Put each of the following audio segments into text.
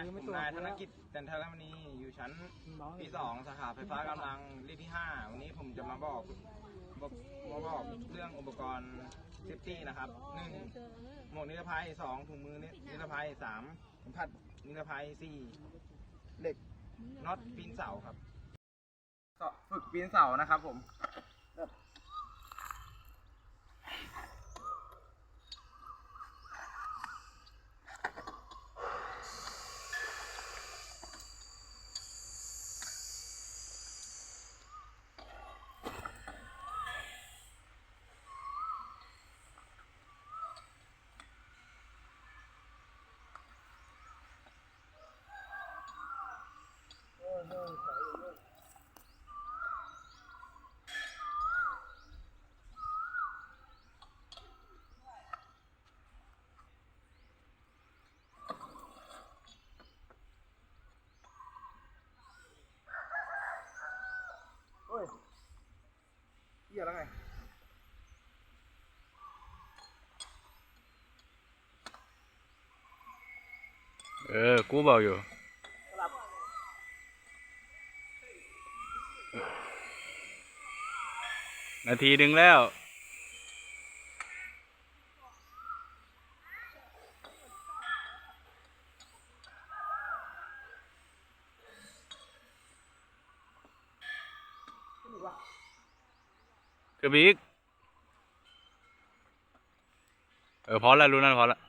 ายผมนายธนกิจจันทรมณีอยู่ชั้นปีสองสาขาไฟฟ้ากำลังรุ่นที่ห้าวันนี้ผมจะมาบอกบอกมาบอกเรื่องอุปกรณ์เซฟตี้นะครับหนึ่งหมวกนิรภัยสองถุงมือนิรภัยสามเข็มขัดนิรภัยสี่เหล็กน็อตปีนเสาครับ ก็ฝึกปีนเสานะครับผม เออ กูบอกอยู่ นาทีหนึ่งแล้ว คือบิ๊ก เออ พอแล้วรู้นั่นพอแล้ว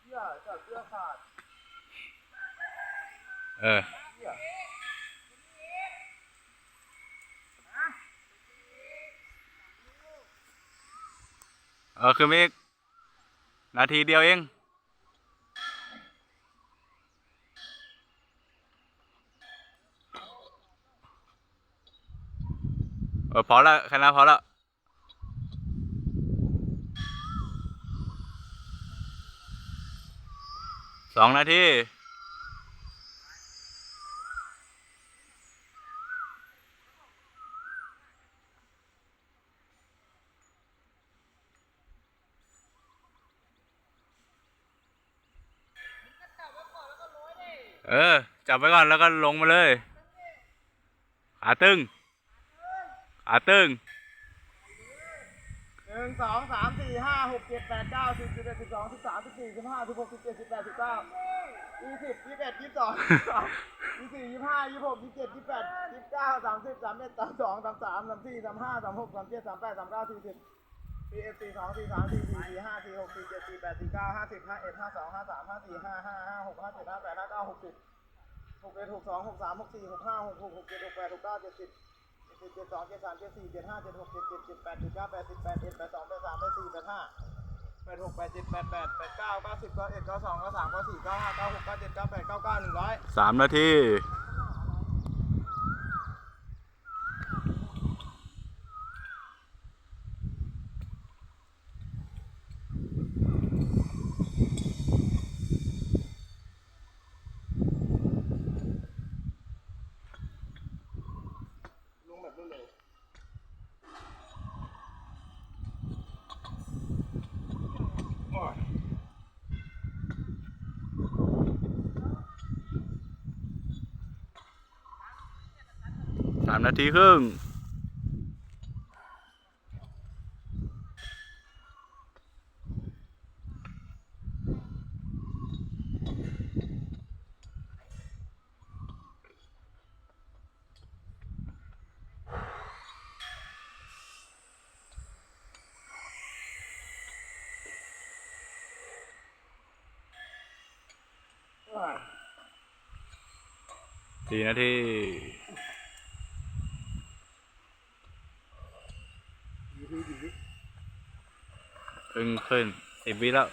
เสื้อจับเสื้อขาด เออเออคือมิกนาทีเดียวเองเออพอแล้วค่นั้นพอแล้วสองนาที เออ จับไว้ก่อนแล้วก็ลงมาเลยขาตึงขาตึงหนึ่งสองสามสี่ห้าหกเจ็ดแปดเก้าสิบสิบเอ็ดสิบสองสิบสามสิบสี่สิบห้าสิบหกสิบเจ็ดสิบแปดสิบเก้ายี่สิบยี่สิบเอ็ดยี่สิบสองยี่สิบสี่ยี่สิบห้ายี่สิบหกยี่สิบเจ็ดยี่สิบแปดยี่สิบเก้าสามสิบสามเอ็ดสามสองสามสามสามสี่สามห้าสามหกสามเจ็ดสามแปดสามเก้าสี่สิบสี่เอ็ดสี่สองสี่สามสี่สี่สี่ห้าสี่หก แปดสี่เก้าห้าสิบห้าเอ็ดห้าสองห้าสามห้าสี่ห้าห้าห้าหกห้าเจ็ดห้าแปดห้าเก้าหกสิบหกเอ็ดหกสองหกสามหกสี่หกห้าหกหกหกเจ็ดหกแปดหกเก้าเจ็ดสิบเจ็ดเจ็ดสองเจ็ดสามเจ็ดสี่เจ็ดห้าเจ็ดหกเจ็ดเจ็ดเจ็ดแปดเจ็ดเก้าแปดสิบแปดเอ็ดแปดสองแปดสามแปดสี่แปดห้าแปดหกแปดเจ็ดแปดแปดแปดเก้าเก้าสิบเก้าเอ็ดเก้าสองเก้าสามเก้าสี่เก้าห้าเก้าหกเก้าเจ็ดเก้าแปดเก้าเก้าหนึ่งร้อยสามนาที ลงแบบรวดเร็ว สามนาทีครึ่งสี่นาที ครึ่งขึ้นสิบวิแล้ว